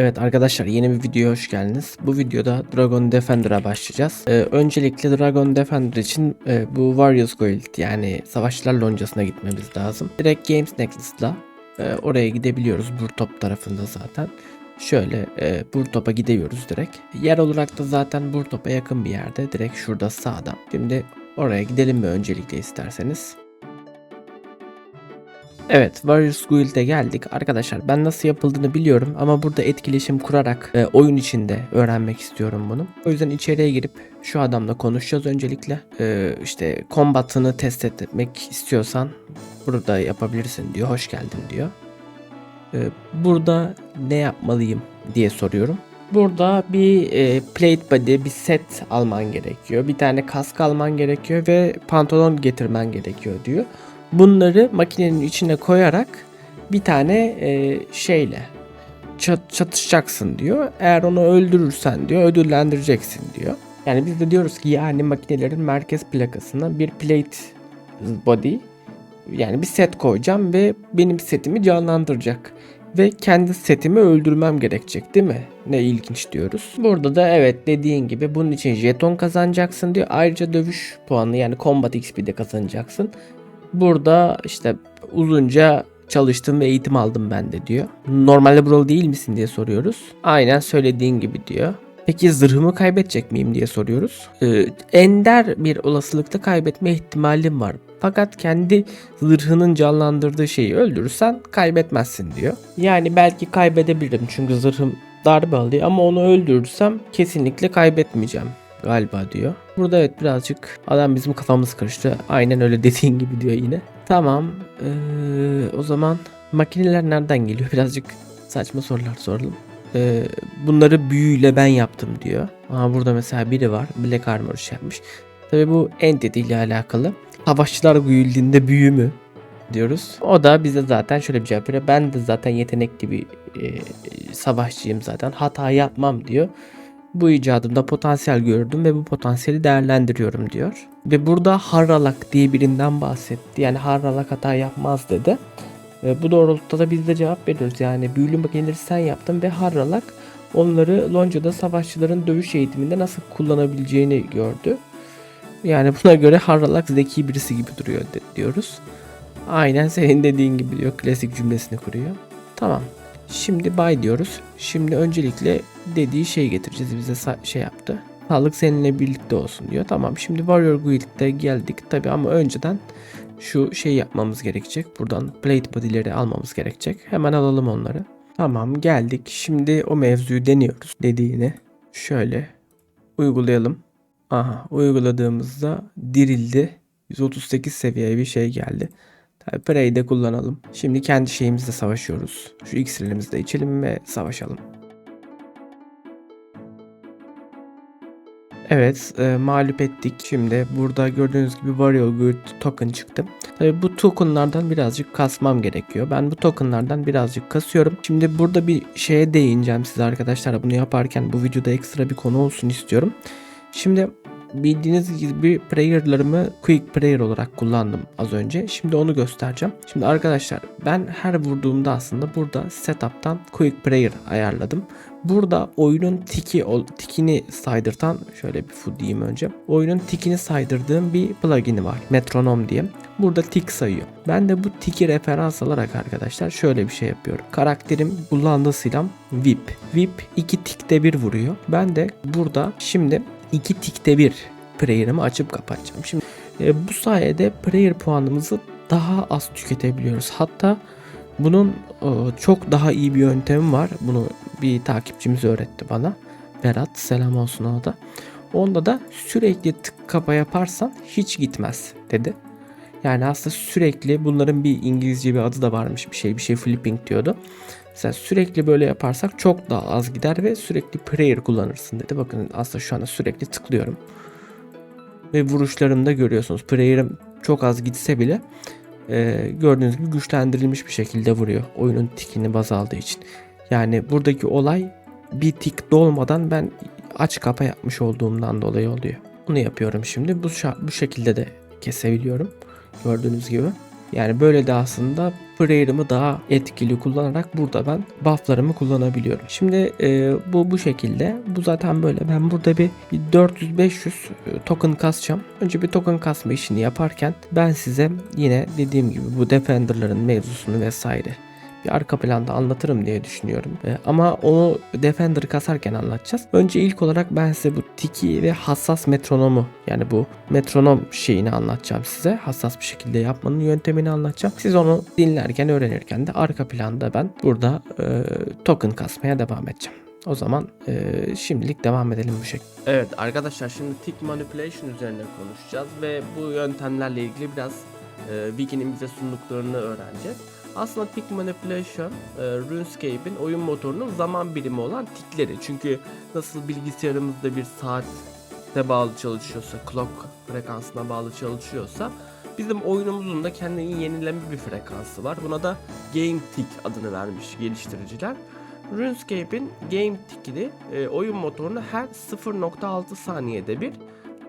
Evet arkadaşlar yeni bir videoya hoş geldiniz. Bu videoda Dragon Defender'a başlayacağız. Ee, öncelikle Dragon Defender için e, bu Warriors Guild yani Savaşçılar Loncası'na gitmemiz lazım. Direkt Games Nexus'la e, oraya gidebiliyoruz. Burtop tarafında zaten. Şöyle e, Burtop'a gidiyoruz direkt. Yer olarak da zaten Burtop'a yakın bir yerde. Direkt şurada sağda. Şimdi oraya gidelim mi öncelikle isterseniz. Evet, Warriors Guild'e geldik. Arkadaşlar ben nasıl yapıldığını biliyorum ama burada etkileşim kurarak e, oyun içinde öğrenmek istiyorum bunu. O yüzden içeriye girip şu adamla konuşacağız öncelikle. E, işte combat'ını test etmek istiyorsan burada yapabilirsin diyor. Hoş geldin diyor. E, burada ne yapmalıyım diye soruyorum. Burada bir e, plate body, bir set alman gerekiyor. Bir tane kask alman gerekiyor ve pantolon getirmen gerekiyor diyor. Bunları makinenin içine koyarak bir tane e, şeyle çat- çatışacaksın diyor. Eğer onu öldürürsen diyor ödüllendireceksin diyor. Yani biz de diyoruz ki yani makinelerin merkez plakasına bir plate body yani bir set koyacağım ve benim setimi canlandıracak. Ve kendi setimi öldürmem gerekecek değil mi? Ne ilginç diyoruz. Burada da evet dediğin gibi bunun için jeton kazanacaksın diyor. Ayrıca dövüş puanı yani combat XP de kazanacaksın. Burada işte uzunca çalıştım ve eğitim aldım ben de diyor. Normalde buralı değil misin diye soruyoruz. Aynen söylediğin gibi diyor. Peki zırhımı kaybedecek miyim diye soruyoruz. Ee, ender bir olasılıkta kaybetme ihtimalim var. Fakat kendi zırhının canlandırdığı şeyi öldürürsen kaybetmezsin diyor. Yani belki kaybedebilirim çünkü zırhım darbe alıyor ama onu öldürürsem kesinlikle kaybetmeyeceğim galiba diyor. Burada evet birazcık adam bizim kafamız karıştı. Aynen öyle dediğin gibi diyor yine. Tamam. Ee, o zaman makineler nereden geliyor? Birazcık saçma sorular soralım. Ee, bunları büyüyle ben yaptım diyor. Ama burada mesela biri var. Black Armor şey yapmış. Tabi bu Entity ile alakalı. Savaşçılar Guild'inde büyü mü? diyoruz. O da bize zaten şöyle bir cevap veriyor. Ben de zaten yetenekli bir e, savaşçıyım zaten. Hata yapmam diyor. Bu icadımda potansiyel gördüm ve bu potansiyeli değerlendiriyorum diyor. Ve burada Harralak diye birinden bahsetti. Yani Harralak hata yapmaz dedi. Ve bu doğrultuda da biz de cevap veriyoruz. Yani büyülü makineleri sen yaptın ve Harralak onları Lonca'da savaşçıların dövüş eğitiminde nasıl kullanabileceğini gördü. Yani buna göre Harralak zeki birisi gibi duruyor diyoruz. Aynen senin dediğin gibi diyor. Klasik cümlesini kuruyor. Tamam. Şimdi bay diyoruz. Şimdi öncelikle dediği şeyi getireceğiz. Bize şey yaptı. Sağlık seninle birlikte olsun diyor. Tamam şimdi Warrior Guild'de geldik tabi ama önceden şu şey yapmamız gerekecek. Buradan plate body'leri almamız gerekecek. Hemen alalım onları. Tamam geldik. Şimdi o mevzuyu deniyoruz dediğini. Şöyle uygulayalım. Aha uyguladığımızda dirildi. 138 seviyeye bir şey geldi. Tabi Prey'i de kullanalım. Şimdi kendi şeyimizle savaşıyoruz. Şu iksirlerimizi de içelim ve savaşalım. Evet, e, mağlup ettik. Şimdi burada gördüğünüz gibi Warrior Guild token çıktı. Tabi bu tokenlardan birazcık kasmam gerekiyor. Ben bu tokenlardan birazcık kasıyorum. Şimdi burada bir şeye değineceğim size arkadaşlar. Bunu yaparken bu videoda ekstra bir konu olsun istiyorum. Şimdi bildiğiniz gibi prayer'larımı quick prayer olarak kullandım az önce. Şimdi onu göstereceğim. Şimdi arkadaşlar ben her vurduğumda aslında burada setup'tan quick prayer ayarladım. Burada oyunun tiki tikini saydırtan şöyle bir fu diyeyim önce. Oyunun tikini saydırdığım bir plugin'i var. Metronom diye. Burada tik sayıyor. Ben de bu tiki referans alarak arkadaşlar şöyle bir şey yapıyorum. Karakterim kullandığı silah VIP. VIP iki tikte bir vuruyor. Ben de burada şimdi iki tikte bir prayer'ımı açıp kapatacağım. Şimdi e, bu sayede prayer puanımızı daha az tüketebiliyoruz. Hatta bunun e, çok daha iyi bir yöntemi var. Bunu bir takipçimiz öğretti bana. Berat selam olsun ona da. Onda da sürekli tık kapa yaparsan hiç gitmez dedi. Yani aslında sürekli bunların bir İngilizce bir adı da varmış bir şey bir şey flipping diyordu. Mesela sürekli böyle yaparsak çok daha az gider ve sürekli prayer kullanırsın dedi. Bakın aslında şu anda sürekli tıklıyorum. Ve vuruşlarımda görüyorsunuz. Prayer'ım çok az gitse bile e, gördüğünüz gibi güçlendirilmiş bir şekilde vuruyor. Oyunun tikini baz aldığı için. Yani buradaki olay bir tik dolmadan ben aç kapa yapmış olduğumdan dolayı oluyor. Bunu yapıyorum şimdi. Bu, bu şekilde de kesebiliyorum. Gördüğünüz gibi. Yani böyle de aslında prayer'ımı daha etkili kullanarak burada ben bufflarımı kullanabiliyorum. Şimdi e, bu bu şekilde. Bu zaten böyle. Ben burada bir, bir 400-500 e, token kasacağım. Önce bir token kasma işini yaparken ben size yine dediğim gibi bu defenderların mevzusunu vesaire bir arka planda anlatırım diye düşünüyorum. E, ama onu Defender kasarken anlatacağız. Önce ilk olarak ben size bu tiki ve hassas metronomu yani bu metronom şeyini anlatacağım size. Hassas bir şekilde yapmanın yöntemini anlatacağım. Siz onu dinlerken öğrenirken de arka planda ben burada e, token kasmaya devam edeceğim. O zaman e, şimdilik devam edelim bu şekilde. Evet arkadaşlar şimdi tick manipulation üzerine konuşacağız ve bu yöntemlerle ilgili biraz e, Wiki'nin bize sunduklarını öğreneceğiz. Aslında tick manipulation e, RuneScape'in oyun motorunun zaman birimi olan tickleri. Çünkü nasıl bilgisayarımızda bir saate bağlı çalışıyorsa, clock frekansına bağlı çalışıyorsa bizim oyunumuzun da kendini yenileme bir frekansı var. Buna da game tick adını vermiş geliştiriciler. RuneScape'in game tick'i e, oyun motorunu her 0.6 saniyede bir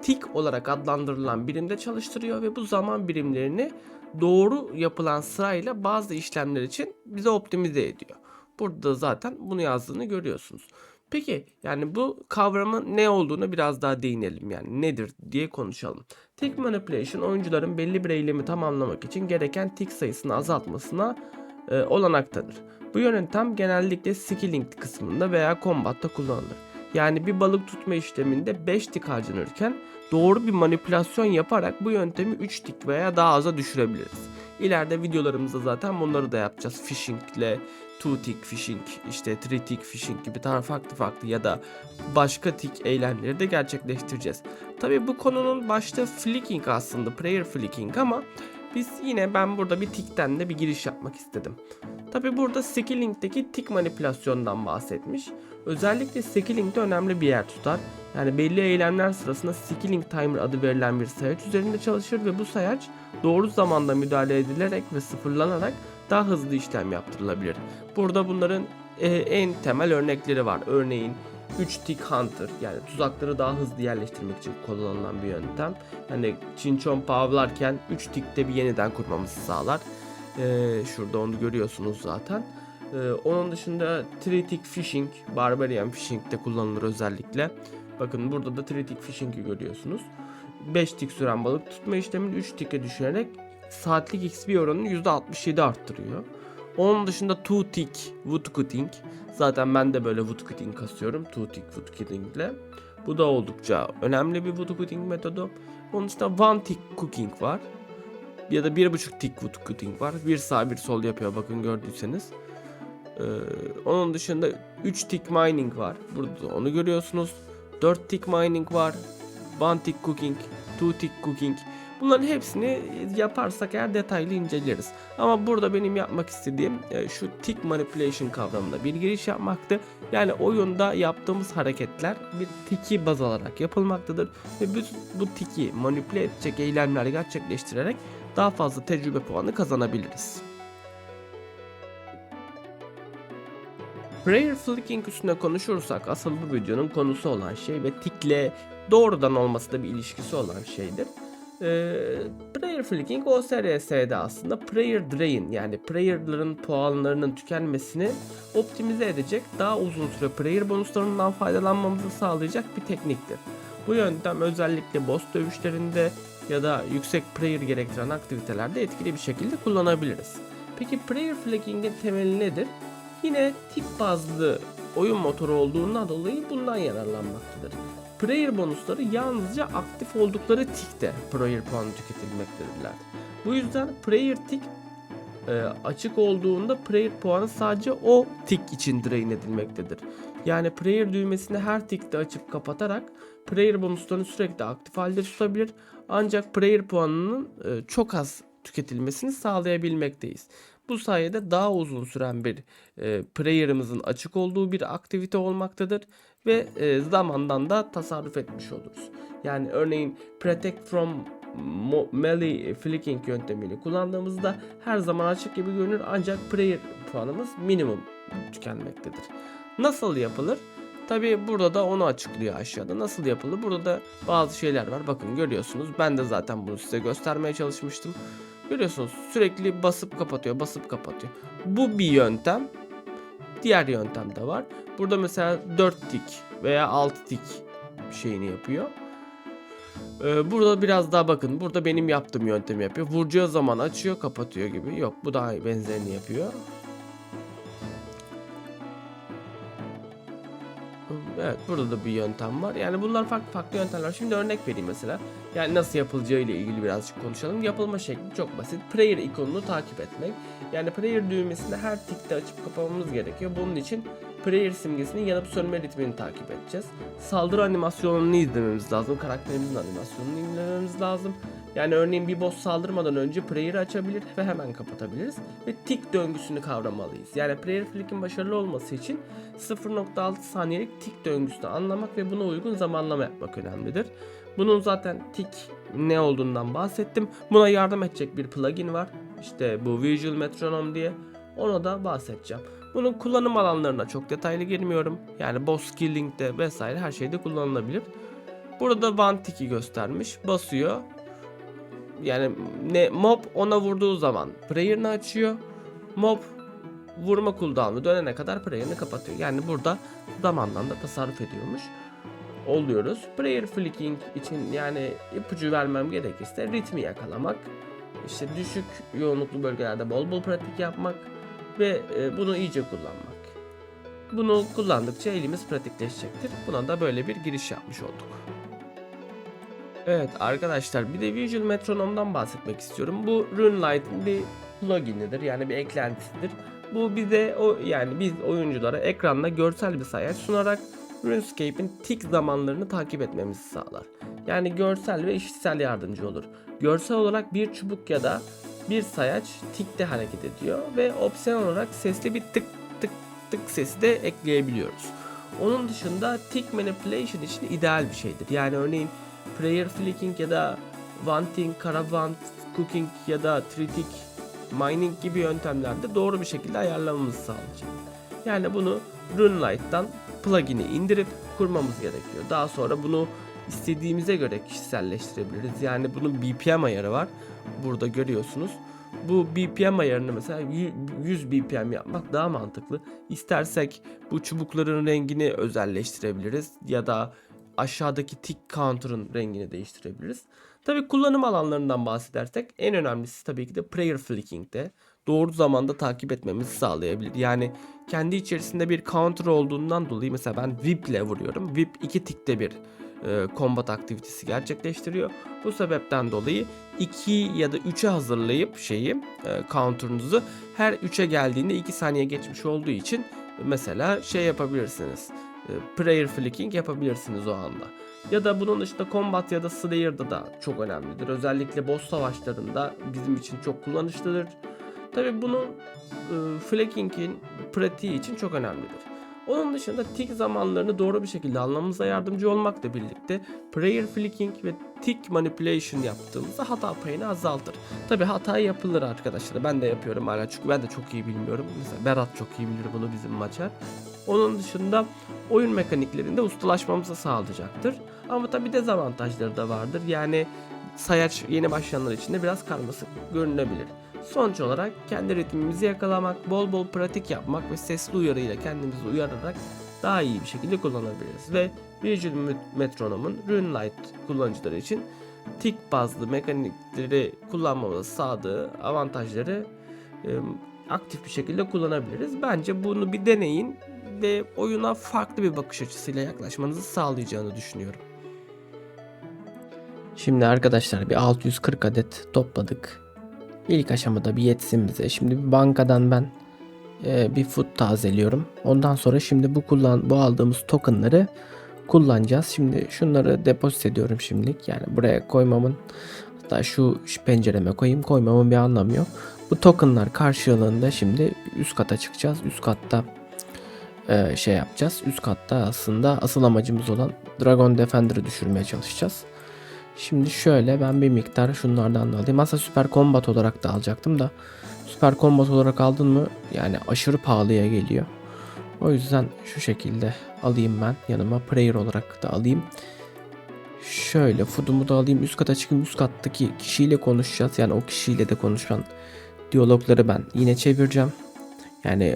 tick olarak adlandırılan birimde çalıştırıyor ve bu zaman birimlerini doğru yapılan sırayla bazı işlemler için bize optimize ediyor. Burada da zaten bunu yazdığını görüyorsunuz. Peki yani bu kavramın ne olduğunu biraz daha değinelim yani nedir diye konuşalım. Tick manipulation oyuncuların belli bir eylemi tamamlamak için gereken tick sayısını azaltmasına e, olanaktadır. Bu yöntem genellikle skilling kısmında veya combat'ta kullanılır. Yani bir balık tutma işleminde 5 tik harcanırken doğru bir manipülasyon yaparak bu yöntemi 3 tik veya daha aza düşürebiliriz. İleride videolarımızda zaten bunları da yapacağız. Phishing ile 2 tick phishing, işte 3 tick phishing gibi daha farklı farklı ya da başka tik eylemleri de gerçekleştireceğiz. Tabi bu konunun başta flicking aslında, prayer flicking ama biz yine ben burada bir tikten de bir giriş yapmak istedim. Tabi burada skilling'deki tik manipülasyondan bahsetmiş. Özellikle skilling'de önemli bir yer tutar. Yani belli eylemler sırasında skilling timer adı verilen bir sayaç üzerinde çalışır ve bu sayaç doğru zamanda müdahale edilerek ve sıfırlanarak daha hızlı işlem yaptırılabilir. Burada bunların e, en temel örnekleri var. Örneğin 3 tick hunter yani tuzakları daha hızlı yerleştirmek için kullanılan bir yöntem. Yani çinçon pavlarken 3 tickte bir yeniden kurmamızı sağlar. Ee, şurada onu görüyorsunuz zaten. Ee, onun dışında Tritic Fishing, Barbarian Fishing'de kullanılır özellikle. Bakın burada da Tritic Fishing'i görüyorsunuz. 5 tik süren balık tutma işlemini 3 tike düşürerek saatlik XP oranını %67 arttırıyor. Onun dışında 2 tick woodcutting. Zaten ben de böyle woodcutting kasıyorum. 2 tick woodcutting ile. Bu da oldukça önemli bir woodcutting metodu. Onun dışında one tick cooking var. Ya da bir buçuk tick woodcutting var. Bir sağ bir sol yapıyor bakın gördüyseniz. Ee, onun dışında 3 tick mining var. Burada onu görüyorsunuz. 4 tick mining var. 1 tick cooking, 2 tick cooking. Bunların hepsini yaparsak eğer detaylı inceleriz. Ama burada benim yapmak istediğim e, şu tick manipulation kavramına bir giriş yapmaktı. Yani oyunda yaptığımız hareketler bir tiki baz alarak yapılmaktadır. Ve biz bu tiki manipüle edecek eylemler gerçekleştirerek daha fazla tecrübe puanı kazanabiliriz. Prayer flicking üstüne konuşursak asıl bu videonun konusu olan şey ve tikle doğrudan olması da bir ilişkisi olan şeydir. Ee, prayer flicking OSRS'de aslında prayer drain yani prayer'ların puanlarının tükenmesini optimize edecek daha uzun süre prayer bonuslarından faydalanmamızı sağlayacak bir tekniktir. Bu yöntem özellikle boss dövüşlerinde ya da yüksek prayer gerektiren aktivitelerde etkili bir şekilde kullanabiliriz. Peki prayer flagging'in temeli nedir? Yine tip bazlı oyun motoru olduğundan dolayı bundan yararlanmaktadır. Prayer bonusları yalnızca aktif oldukları tikte prayer puanı tüketilmektedirler. Bu yüzden prayer tik e, açık olduğunda prayer puanı sadece o tik için drain edilmektedir. Yani prayer düğmesini her tikte açıp kapatarak prayer bonuslarını sürekli aktif halde tutabilir. Ancak prayer puanının e, çok az tüketilmesini sağlayabilmekteyiz. Bu sayede daha uzun süren bir e, prayer'ımızın açık olduğu bir aktivite olmaktadır ve e, zamandan da tasarruf etmiş oluruz. Yani örneğin protect from melee flicking yöntemiyle kullandığımızda her zaman açık gibi görünür ancak prayer puanımız minimum tükenmektedir. Nasıl yapılır? Tabi burada da onu açıklıyor aşağıda. Nasıl yapılır? Burada da bazı şeyler var. Bakın görüyorsunuz. Ben de zaten bunu size göstermeye çalışmıştım. Görüyorsunuz sürekli basıp kapatıyor, basıp kapatıyor. Bu bir yöntem. Diğer yöntem de var. Burada mesela 4 tik veya 6 tik şeyini yapıyor. Ee, burada biraz daha bakın. Burada benim yaptığım yöntemi yapıyor. Vuracağı zaman açıyor, kapatıyor gibi. Yok, bu daha benzerini yapıyor. Evet burada da bir yöntem var. Yani bunlar farklı farklı yöntemler. Şimdi örnek vereyim mesela. Yani nasıl yapılacağı ile ilgili birazcık konuşalım. Yapılma şekli çok basit. Prayer ikonunu takip etmek. Yani prayer düğmesini her tikte açıp kapamamız gerekiyor. Bunun için prayer simgesinin yanıp sönme ritmini takip edeceğiz. Saldırı animasyonunu izlememiz lazım. Karakterimizin animasyonunu izlememiz lazım. Yani örneğin bir boss saldırmadan önce prayer'ı açabilir ve hemen kapatabiliriz. Ve tik döngüsünü kavramalıyız. Yani prayer flick'in başarılı olması için 0.6 saniyelik tik döngüsünü anlamak ve buna uygun zamanlama yapmak önemlidir. Bunun zaten tik ne olduğundan bahsettim. Buna yardım edecek bir plugin var. İşte bu Visual Metronome diye. Ona da bahsedeceğim. Bunun kullanım alanlarına çok detaylı girmiyorum. Yani boss killing'de vesaire her şeyde kullanılabilir. Burada one tick'i göstermiş. Basıyor. Yani ne mob ona vurduğu zaman prayer'ını açıyor. Mob vurma cooldown'u dönene kadar prayer'ını kapatıyor. Yani burada zamandan da tasarruf ediyormuş. Oluyoruz. Prayer flicking için yani ipucu vermem gerekirse ritmi yakalamak, işte düşük yoğunluklu bölgelerde bol bol pratik yapmak ve e, bunu iyice kullanmak. Bunu kullandıkça elimiz pratikleşecektir. Buna da böyle bir giriş yapmış olduk. Evet arkadaşlar bir de Visual Metronome'dan bahsetmek istiyorum. Bu Runelight'ın bir pluginidir yani bir eklentisidir. Bu bize o yani biz oyunculara ekranda görsel bir sayaç sunarak RuneScape'in tik zamanlarını takip etmemizi sağlar. Yani görsel ve işitsel yardımcı olur. Görsel olarak bir çubuk ya da bir sayaç tikte hareket ediyor ve opsiyon olarak sesli bir tık tık tık sesi de ekleyebiliyoruz. Onun dışında tick manipulation için ideal bir şeydir. Yani örneğin prayer flicking ya da wanting, caravan, cooking ya da tritic mining gibi yöntemlerde doğru bir şekilde ayarlamamızı sağlayacak. Yani bunu Runelight'tan plugin'i indirip kurmamız gerekiyor. Daha sonra bunu istediğimize göre kişiselleştirebiliriz. Yani bunun BPM ayarı var. Burada görüyorsunuz. Bu BPM ayarını mesela 100 BPM yapmak daha mantıklı. İstersek bu çubukların rengini özelleştirebiliriz ya da aşağıdaki tick counter'ın rengini değiştirebiliriz. Tabii kullanım alanlarından bahsedersek en önemlisi tabii ki de prayer flicking'de doğru zamanda takip etmemizi sağlayabilir. Yani kendi içerisinde bir counter olduğundan dolayı mesela ben VIP ile vuruyorum. VIP iki tikte bir e, combat aktivitesi gerçekleştiriyor. Bu sebepten dolayı 2 ya da 3'e hazırlayıp şeyi e, counter'ınızı her 3'e geldiğinde 2 saniye geçmiş olduğu için mesela şey yapabilirsiniz. E, prayer flicking yapabilirsiniz o anda. Ya da bunun dışında combat ya da slayer'da da çok önemlidir. Özellikle boss savaşlarında bizim için çok kullanışlıdır. Tabi bunun e, flanking'in pratiği için çok önemlidir. Onun dışında tick zamanlarını doğru bir şekilde almamıza yardımcı olmakla birlikte prayer flicking ve tick manipulation yaptığımızda hata payını azaltır. Tabi hata yapılır arkadaşlar. Ben de yapıyorum hala çünkü ben de çok iyi bilmiyorum. Mesela Berat çok iyi bilir bunu bizim maçar. Onun dışında oyun mekaniklerinde ustalaşmamızı sağlayacaktır. Ama tabi dezavantajları da vardır. Yani sayaç yeni başlayanlar için de biraz karmaşık görünebilir. Sonuç olarak kendi ritmimizi yakalamak, bol bol pratik yapmak ve sesli uyarıyla kendimizi uyararak daha iyi bir şekilde kullanabiliriz. Ve Visual Metronome'un Runelight kullanıcıları için tik bazlı mekanikleri kullanmamızı sağladığı avantajları e, aktif bir şekilde kullanabiliriz. Bence bunu bir deneyin ve oyuna farklı bir bakış açısıyla yaklaşmanızı sağlayacağını düşünüyorum. Şimdi arkadaşlar bir 640 adet topladık. İlk aşamada bir yetsin bize. Şimdi bir bankadan ben e, bir food tazeliyorum. Ondan sonra şimdi bu kullan bu aldığımız tokenları kullanacağız. Şimdi şunları depozit ediyorum şimdilik. Yani buraya koymamın hatta şu, şu pencereme koyayım koymamın bir anlamı yok. Bu tokenlar karşılığında şimdi üst kata çıkacağız. Üst katta e, şey yapacağız. Üst katta aslında asıl amacımız olan Dragon Defender'ı düşürmeye çalışacağız. Şimdi şöyle ben bir miktar şunlardan da alayım. Aslında süper combat olarak da alacaktım da süper combat olarak aldın mı yani aşırı pahalıya geliyor. O yüzden şu şekilde alayım ben yanıma prayer olarak da alayım. Şöyle foodumu da alayım üst kata çıkayım üst kattaki kişiyle konuşacağız. Yani o kişiyle de konuşan diyalogları ben yine çevireceğim. Yani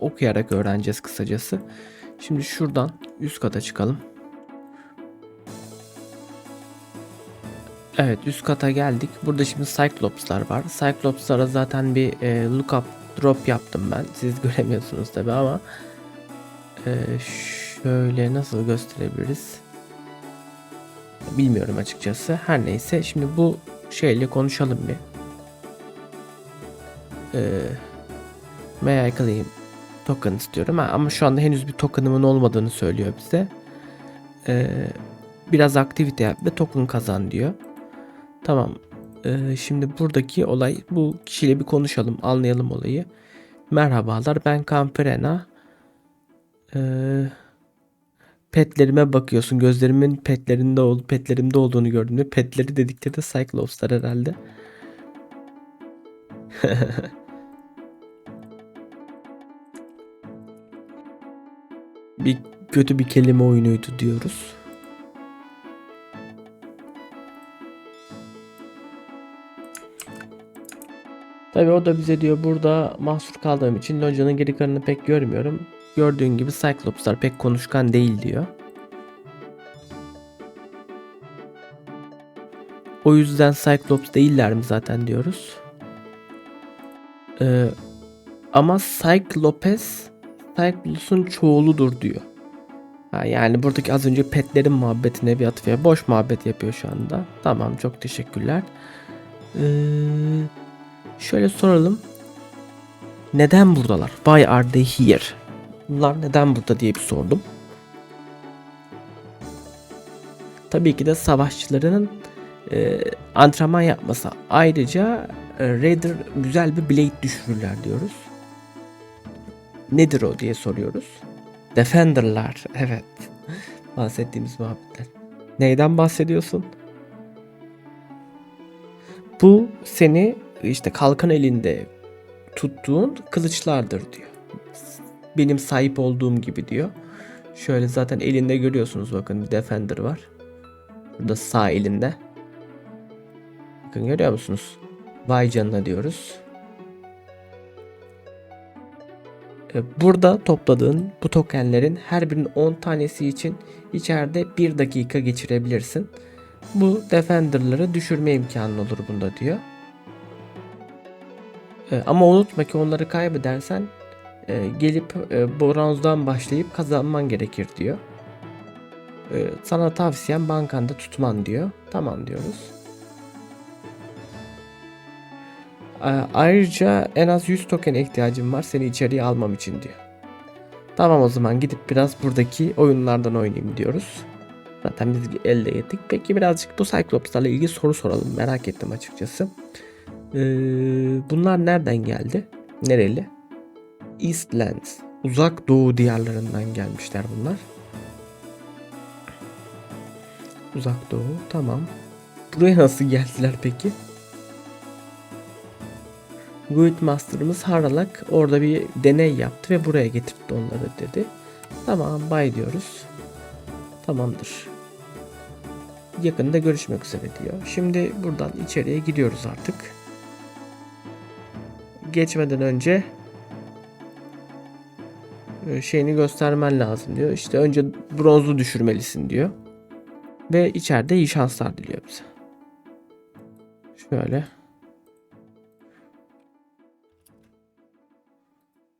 okuyarak öğreneceğiz kısacası. Şimdi şuradan üst kata çıkalım. Evet üst kata geldik. Burada şimdi Cyclops'lar var. Cyclops'lara zaten bir e, lookup drop yaptım ben. Siz göremiyorsunuz tabi ama e, şöyle nasıl gösterebiliriz? Bilmiyorum açıkçası. Her neyse şimdi bu şeyle konuşalım bir. Ee, may I claim token istiyorum ha, ama şu anda henüz bir tokenımın olmadığını söylüyor bize. Ee, biraz aktivite yap ve token kazan diyor. Tamam. Ee, şimdi buradaki olay bu kişiyle bir konuşalım, anlayalım olayı. Merhabalar ben Kamperena. Ee, petlerime bakıyorsun. Gözlerimin petlerinde ol, petlerimde olduğunu gördüğümde petleri dedikleri de Cyclops'lar herhalde. bir kötü bir kelime oyunuydu diyoruz. Tabi o da bize diyor burada mahsur kaldığım için locanın geri kalanını pek görmüyorum. Gördüğün gibi Cyclops'lar pek konuşkan değil diyor. O yüzden Cyclops değiller mi zaten diyoruz. Ee, ama Cyclopes Cyclops'un çoğuludur diyor. Ha, yani buradaki az önce petlerin muhabbetine bir atıfya. Boş muhabbet yapıyor şu anda. Tamam çok teşekkürler. Ee, şöyle soralım. Neden buradalar? Why are they here? Bunlar neden burada diye bir sordum. Tabii ki de savaşçıların e, antrenman yapması. Ayrıca e, Raider güzel bir blade düşürürler diyoruz. Nedir o diye soruyoruz. Defender'lar. Evet. Bahsettiğimiz muhabbetler. Neyden bahsediyorsun? Bu seni işte kalkan elinde tuttuğun kılıçlardır diyor. Benim sahip olduğum gibi diyor. Şöyle zaten elinde görüyorsunuz bakın bir defender var. Burada sağ elinde. Bakın görüyor musunuz? Vay canına diyoruz. E, Burada topladığın bu tokenlerin her birinin 10 tanesi için içeride 1 dakika geçirebilirsin. Bu defenderları düşürme imkanı olur bunda diyor. E, Ama unutma ki onları kaybedersen e, gelip e, bronzdan başlayıp kazanman gerekir diyor. E, Sana tavsiyem bankanda tutman diyor. Tamam diyoruz. Ayrıca en az 100 token ihtiyacım var seni içeriye almam için diyor. Tamam o zaman gidip biraz buradaki oyunlardan oynayayım diyoruz. Zaten biz elde ettik. Peki birazcık bu Cyclops'larla ilgili soru soralım. Merak ettim açıkçası. Ee, bunlar nereden geldi? Nereli? Eastlands. Uzak doğu diyarlarından gelmişler bunlar. Uzak doğu. Tamam. Buraya nasıl geldiler peki? Guild Master'ımız Haralak orada bir deney yaptı ve buraya getirtti onları dedi. Tamam bay diyoruz. Tamamdır. Yakında görüşmek üzere diyor. Şimdi buradan içeriye gidiyoruz artık. Geçmeden önce e, şeyini göstermen lazım diyor. İşte önce bronzu düşürmelisin diyor. Ve içeride iyi şanslar diliyor bize. Şöyle.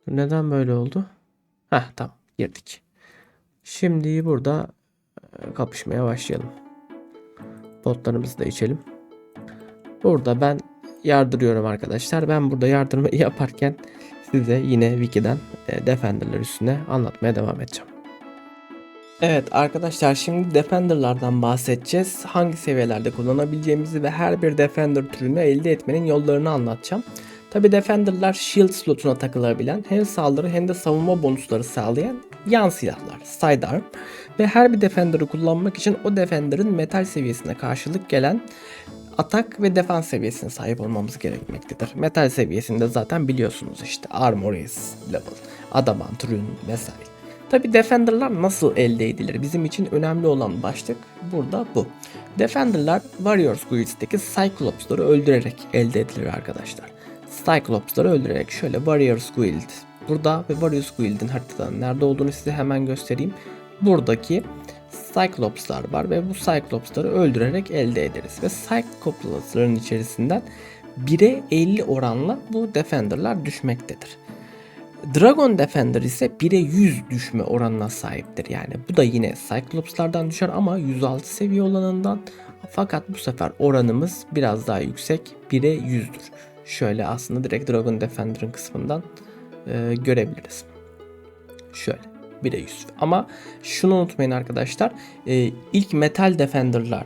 Neden böyle oldu? Heh tamam girdik. Şimdi burada e, kapışmaya başlayalım. Botlarımızı da içelim. Burada ben yardırıyorum arkadaşlar. Ben burada yardırmayı yaparken size yine Wiki'den e, Defender'lar üstüne anlatmaya devam edeceğim. Evet arkadaşlar şimdi Defender'lardan bahsedeceğiz. Hangi seviyelerde kullanabileceğimizi ve her bir Defender türünü elde etmenin yollarını anlatacağım. Tabi Defender'lar shield slotuna takılabilen hem saldırı hem de savunma bonusları sağlayan yan silahlar, sidearm ve her bir Defender'ı kullanmak için o Defender'ın metal seviyesine karşılık gelen atak ve defans seviyesine sahip olmamız gerekmektedir. Metal seviyesinde zaten biliyorsunuz işte Armor level, Adamant, Rune vesaire. Tabi Defender'lar nasıl elde edilir? Bizim için önemli olan başlık burada bu. Defender'lar Warriors Guild'deki Cyclops'ları öldürerek elde edilir arkadaşlar. Cyclops'ları öldürerek şöyle Warriors Guild burada ve Warriors Guild'in haritadan nerede olduğunu size hemen göstereyim. Buradaki Cyclops'lar var ve bu Cyclops'ları öldürerek elde ederiz. Ve Cyclops'ların içerisinden 1'e 50 oranla bu Defender'lar düşmektedir. Dragon Defender ise 1'e 100 düşme oranına sahiptir. Yani bu da yine Cyclops'lardan düşer ama 106 seviye olanından fakat bu sefer oranımız biraz daha yüksek 1'e 100'dür. Şöyle aslında direkt Dragon Defender'ın kısmından e, görebiliriz. Şöyle 1'e 100. Ama şunu unutmayın arkadaşlar. e, ilk Metal Defender'lar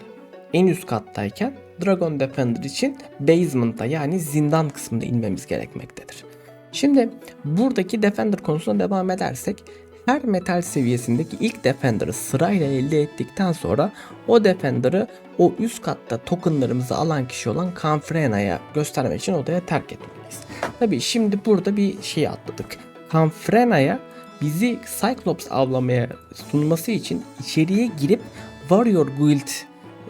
en üst kattayken Dragon Defender için basement'a yani zindan kısmında inmemiz gerekmektedir. Şimdi buradaki Defender konusuna devam edersek her metal seviyesindeki ilk Defender'ı sırayla elde ettikten sonra o Defender'ı o üst katta tokenlarımızı alan kişi olan Kanfrena'ya göstermek için odaya terk etmeliyiz. Tabi şimdi burada bir şey atladık. Kanfrena'ya bizi Cyclops avlamaya sunması için içeriye girip Warrior Guild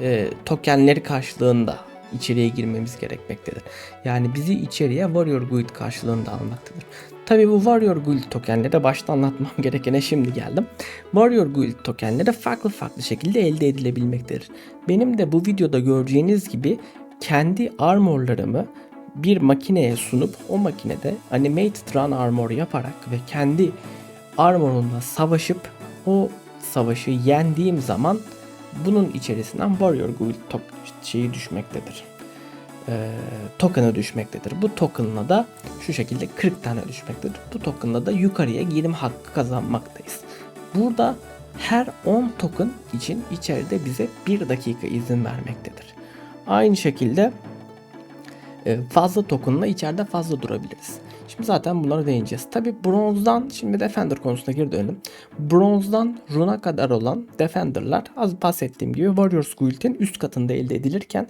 e, tokenleri karşılığında içeriye girmemiz gerekmektedir. Yani bizi içeriye Warrior Guild karşılığında almaktadır. Tabi bu Warrior Guild tokenleri başta anlatmam gerekene şimdi geldim. Warrior Guild tokenleri farklı farklı şekilde elde edilebilmektedir. Benim de bu videoda göreceğiniz gibi kendi armorlarımı bir makineye sunup o makinede animated run armor yaparak ve kendi armorumla savaşıp o savaşı yendiğim zaman bunun içerisinden Warrior Guild tok şeyi düşmektedir. Ee, token'a düşmektedir. Bu token'la da şu şekilde 40 tane düşmektedir. Bu token'la da yukarıya girim hakkı kazanmaktayız. Burada her 10 token için içeride bize 1 dakika izin vermektedir. Aynı şekilde e, fazla token'la içeride fazla durabiliriz. Zaten bunları değineceğiz. Tabi bronzdan şimdi Defender konusuna geri dönelim. Bronzdan runa kadar olan Defender'lar az bahsettiğim gibi Warriors Guild'in üst katında elde edilirken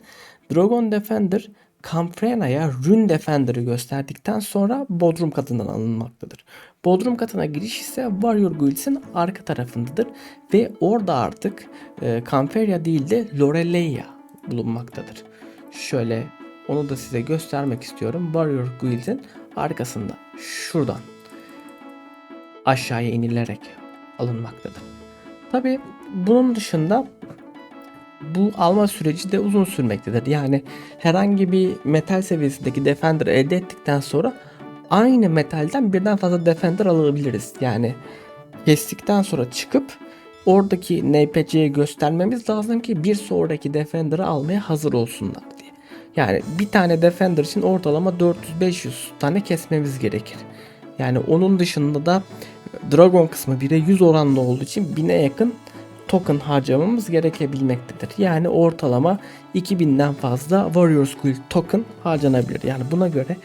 Dragon Defender Camprena'ya Rune Defender'ı gösterdikten sonra Bodrum katından alınmaktadır. Bodrum katına giriş ise Warrior Guilds'in arka tarafındadır ve orada artık e, Camperia değil de Lorelei bulunmaktadır. Şöyle onu da size göstermek istiyorum. Warrior Guild'in arkasında şuradan aşağıya inilerek alınmaktadır. Tabi bunun dışında bu alma süreci de uzun sürmektedir. Yani herhangi bir metal seviyesindeki Defender elde ettikten sonra aynı metalden birden fazla Defender alabiliriz. Yani kestikten sonra çıkıp oradaki NPC'ye göstermemiz lazım ki bir sonraki Defender'ı almaya hazır olsunlar. Yani bir tane Defender için ortalama 400-500 tane kesmemiz gerekir. Yani onun dışında da Dragon kısmı 1'e 100 oranlı olduğu için 1000'e yakın token harcamamız gerekebilmektedir. Yani ortalama 2000'den fazla Warriors Guild token harcanabilir. Yani buna göre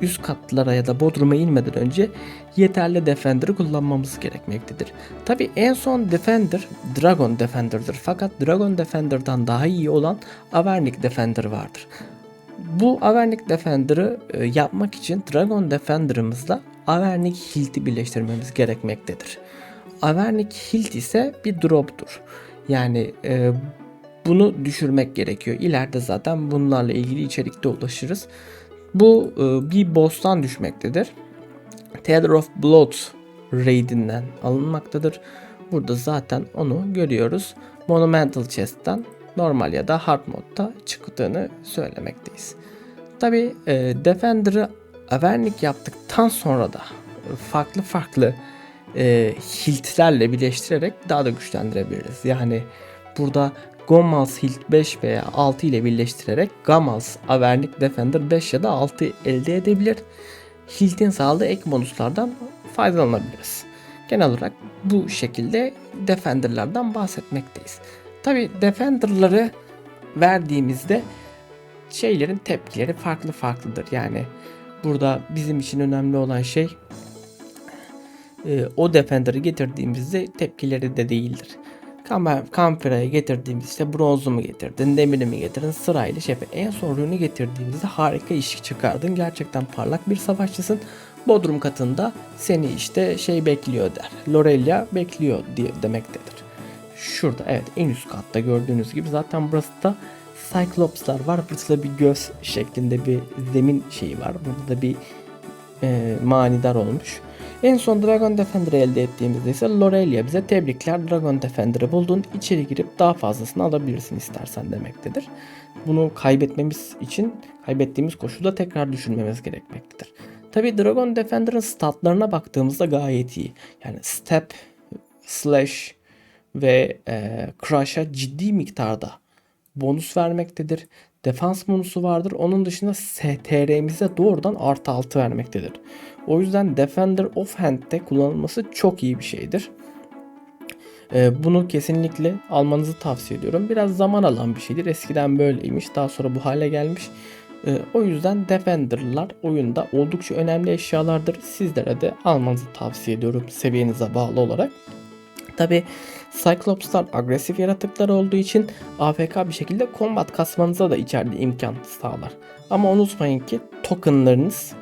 üst katlara ya da bodruma inmeden önce yeterli Defender'ı kullanmamız gerekmektedir. Tabi en son Defender Dragon Defender'dır. Fakat Dragon Defender'dan daha iyi olan Avernic Defender vardır. Bu Avernic Defender'ı e, yapmak için Dragon Defender'ımızla Avernic Hilt'i birleştirmemiz gerekmektedir. Avernic Hilt ise bir drop'tur. Yani e, bunu düşürmek gerekiyor. İleride zaten bunlarla ilgili içerikte ulaşırız. Bu e, bir boss'tan düşmektedir. Theater of Blood raid'inden alınmaktadır. Burada zaten onu görüyoruz. Monumental Chest'ten normal ya da hard modda çıktığını söylemekteyiz. Tabi e, Defender'ı Avernic yaptıktan sonra da farklı farklı e, hiltlerle birleştirerek daha da güçlendirebiliriz. Yani burada Gomals Hilt 5 veya 6 ile birleştirerek Gamals Avernic Defender 5 ya da 6 elde edebilir. Hilt'in sağladığı ek bonuslardan faydalanabiliriz. Genel olarak bu şekilde Defender'lardan bahsetmekteyiz. Tabi Defender'ları verdiğimizde şeylerin tepkileri farklı farklıdır. Yani burada bizim için önemli olan şey e, o Defender'ı getirdiğimizde tepkileri de değildir. Kampera'ya getirdiğimizde bronzu mu getirdin, demiri mi getirdin sırayla şefe. En son ürünü getirdiğimizde harika iş çıkardın. Gerçekten parlak bir savaşçısın. Bodrum katında seni işte şey bekliyor der. Lorelia bekliyor diye demektedir. Şurada evet en üst katta gördüğünüz gibi zaten burası da Cyclops'lar var. Burada bir göz şeklinde bir zemin şeyi var. Burada da bir e, manidar olmuş. En son Dragon Defender'ı elde ettiğimizde ise Lorelia bize tebrikler Dragon Defender'ı buldun. İçeri girip daha fazlasını alabilirsin istersen demektedir. Bunu kaybetmemiz için kaybettiğimiz koşulda tekrar düşünmemiz gerekmektedir. Tabi Dragon Defender'ın statlarına baktığımızda gayet iyi. Yani Step, Slash ve e, Crush'a ciddi miktarda bonus vermektedir. Defans bonusu vardır. Onun dışında STR'mize doğrudan artı 6 vermektedir. O yüzden Defender Offhand'de kullanılması çok iyi bir şeydir. Ee, bunu kesinlikle almanızı tavsiye ediyorum. Biraz zaman alan bir şeydir. Eskiden böyleymiş. Daha sonra bu hale gelmiş. Ee, o yüzden Defender'lar oyunda oldukça önemli eşyalardır. Sizlere de almanızı tavsiye ediyorum seviyenize bağlı olarak. Tabi Cyclops'lar agresif yaratıklar olduğu için AFK bir şekilde combat kasmanıza da içeride imkan sağlar. Ama unutmayın ki tokenlarınız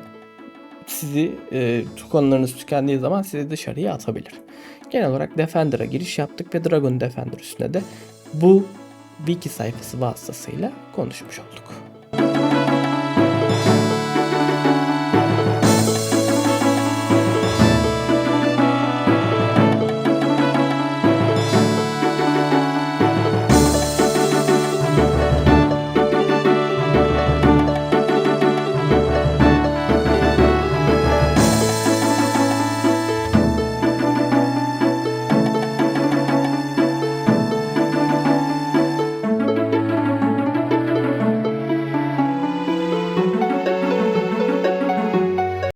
sizi e, tokenlarınız tükendiği zaman sizi dışarıya atabilir. Genel olarak Defender'a giriş yaptık ve Dragon Defender üstüne de bu wiki sayfası vasıtasıyla konuşmuş olduk.